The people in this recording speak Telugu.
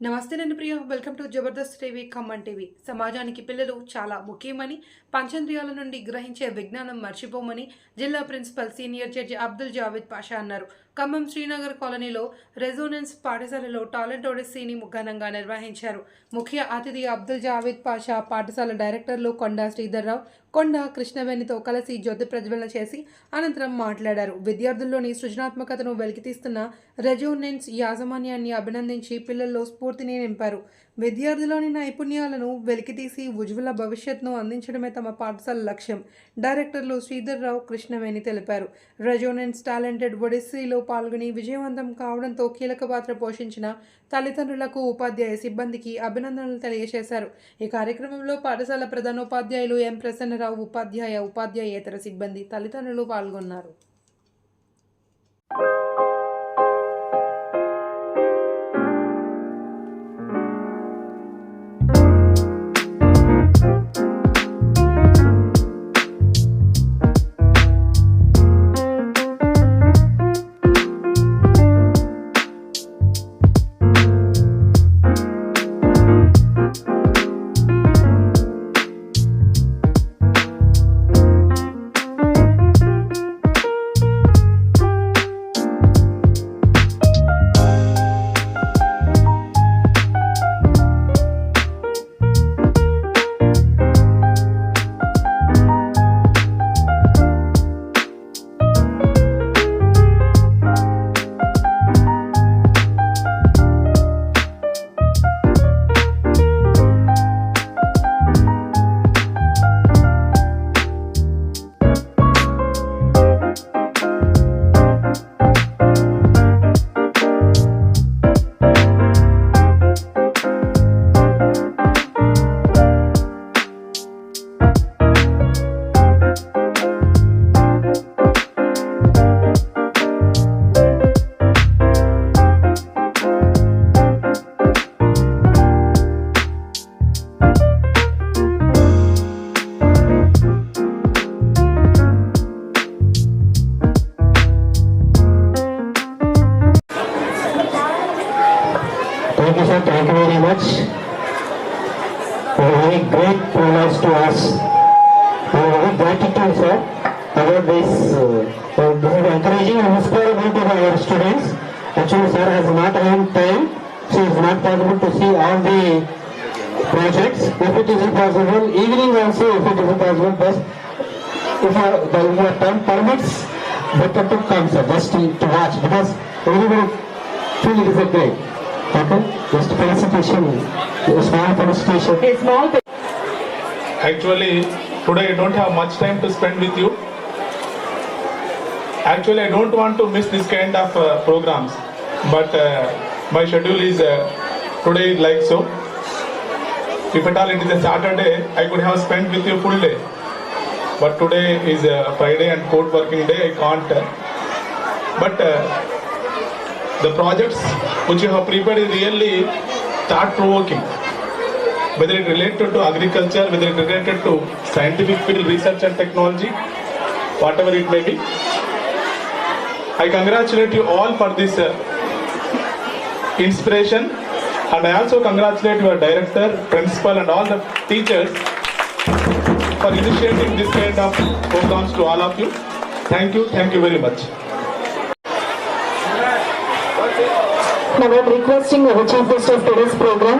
నమస్తే నేను Priya. Welcome to Jabardasth TV Khammam TV. సమాజానికి పిల్లలు చాలా ముఖ్యమని పంచేంద్రియాల నుండి గ్రహించే విజ్ఞానం మర్చిపోమని జిల్లా principal senior judge Abdul Javed Pasha అన్నారు. ఖమ్మం శ్రీనగర్ కాలనీలో రెజోనెన్స్ పాఠశాలలో టాలెంట్ ఒడిస్సీని ఘనంగా నిర్వహించారు. ముఖ్య అతిథి అబ్దుల్ జావేద్ పాషా పాఠశాల డైరెక్టర్లు కొండా శ్రీధర్రావు కొండ కృష్ణవేణితో కలిసి జ్యోతి ప్రజ్వలన చేసి అనంతరం మాట్లాడారు. విద్యార్థుల్లోని సృజనాత్మకతను వెలికితీస్తున్న రెజోనెన్స్ యాజమాన్యాన్ని అభినందించి పిల్లల్లో స్ఫూర్తి స్ఫూర్తిని నింపారు. విద్యార్థులోని నైపుణ్యాలను వెలికితీసి ఉజ్వల భవిష్యత్తును అందించడమే తమ పాఠశాల లక్ష్యం డైరెక్టర్లు శ్రీధర్రావు కృష్ణవేణి తెలిపారు. రెజోనెన్స్ టాలెంటెడ్ ఒడిస్సీలో పాల్గొని విజయవంతం కావడంతో కీలక పాత్ర పోషించిన తల్లిదండ్రులకు ఉపాధ్యాయ సిబ్బందికి అభినందనలు తెలియజేశారు. ఈ కార్యక్రమంలో పాఠశాల ప్రధానోపాధ్యాయులు ఎం. ప్రసన్నరావు ఉపాధ్యాయ ఉపాధ్యాయేతర సిబ్బంది తల్లిదండ్రులు పాల్గొన్నారు. Very much. A very great privilege to us. We are very gratitude, sir, about this. Uh, uh, this is encouraging and inspiring to our students. Actually, sir has not had time, so it's not possible to see all the projects. If it is possible, evening also, if it is possible, best if uh, the time permits, better to come, sir, just to, to watch because everybody feel it is a great. Okay, just felicitation, a small felicitation. a small Actually, today I don't have much time to spend with you. Actually, I don't want to miss this kind of uh, programs, but uh, my schedule is uh, today is like so. If at all it is a Saturday, I could have spent with you full day. But today is a Friday and court working day, I can't. uh, But uh, the projects which you have prepared is really thought provoking whether it related to agriculture, whether it related to scientific field research and technology, whatever it may be. I congratulate you all for this uh, inspiration and I also congratulate your director, principal and all the teachers for initiating this kind of programs to all of you. Thank you, thank you very much. Now I'm requesting our chief guest of today's program,